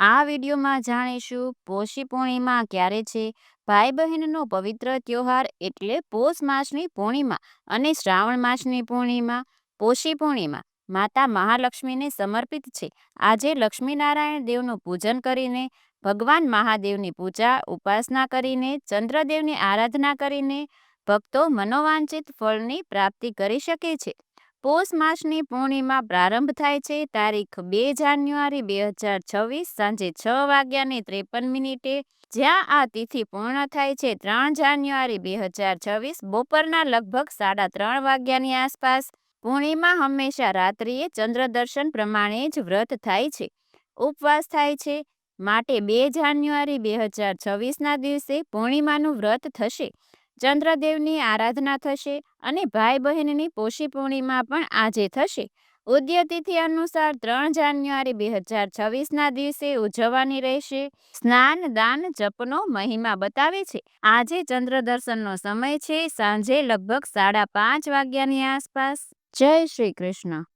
આ વિડીયોમાં જાણીશું પોષી પૂર્ણિમા ક્યારે છે? ભાઈ બહેનનો પવિત્ર તહેવાર એટલે પોષ માસની પૂર્ણિમા અને શ્રાવણ માસની પૂર્ણિમા. પોષી પૂર્ણિમા માતા મહાલક્ષ્મીને સમર્પિત છે. આજે લક્ષ્મીનારાયણ દેવનું પૂજન કરીને, ભગવાન મહાદેવની પૂજા, ઉપાસના કરીને, ચંદ્રદેવની આરાધના કરીને ભક્તો મનોવાંછિત ફળની પ્રાપ્તિ કરી શકે છે. પોષ માસની પૂર્ણિમા પ્રારંભ થાય છે. તારીખ બે જાન્યુઆરી બે હજાર છવ્વીસ સાંજે છ વાગ્યાની ત્રેપન મિનિટે. જ્યાં આ તિથિ પૂર્ણ થાય છે ત્રણ જાન્યુઆરી બે હજાર છવ્વીસ બપોરના લગભગ સાડા ત્રણ વાગ્યાની આસપાસ. પૂર્ણિમા હંમેશા રાત્રિએ ચંદ્ર દર્શન પ્રમાણે જ વ્રત થાય છે. ઉપવાસ થાય છે. માટે બે જાન્યુઆરી બે હજાર છવ્વીસના દિવસે પૂર્ણિમાનું વ્રત થશે. ચંદ્રદેવની આરાધના થશે અને ભાઈ બહેનની પોષી પૂર્ણિમા પણ આજે થશે. ઉદ્યતિથિ અનુસાર ત્રણ જાન્યુઆરી બે હજાર છવ્વીસના દિવસે ઉજવવાની રહેશે. સ્નાન, દાન, જપનો મહિમા બતાવે છે. આજે ચંદ્ર દર્શનનો સમય છે. સાંજે લગભગ સાડા પાંચ વાગ્યાની આસપાસ. જય શ્રી કૃષ્ણ.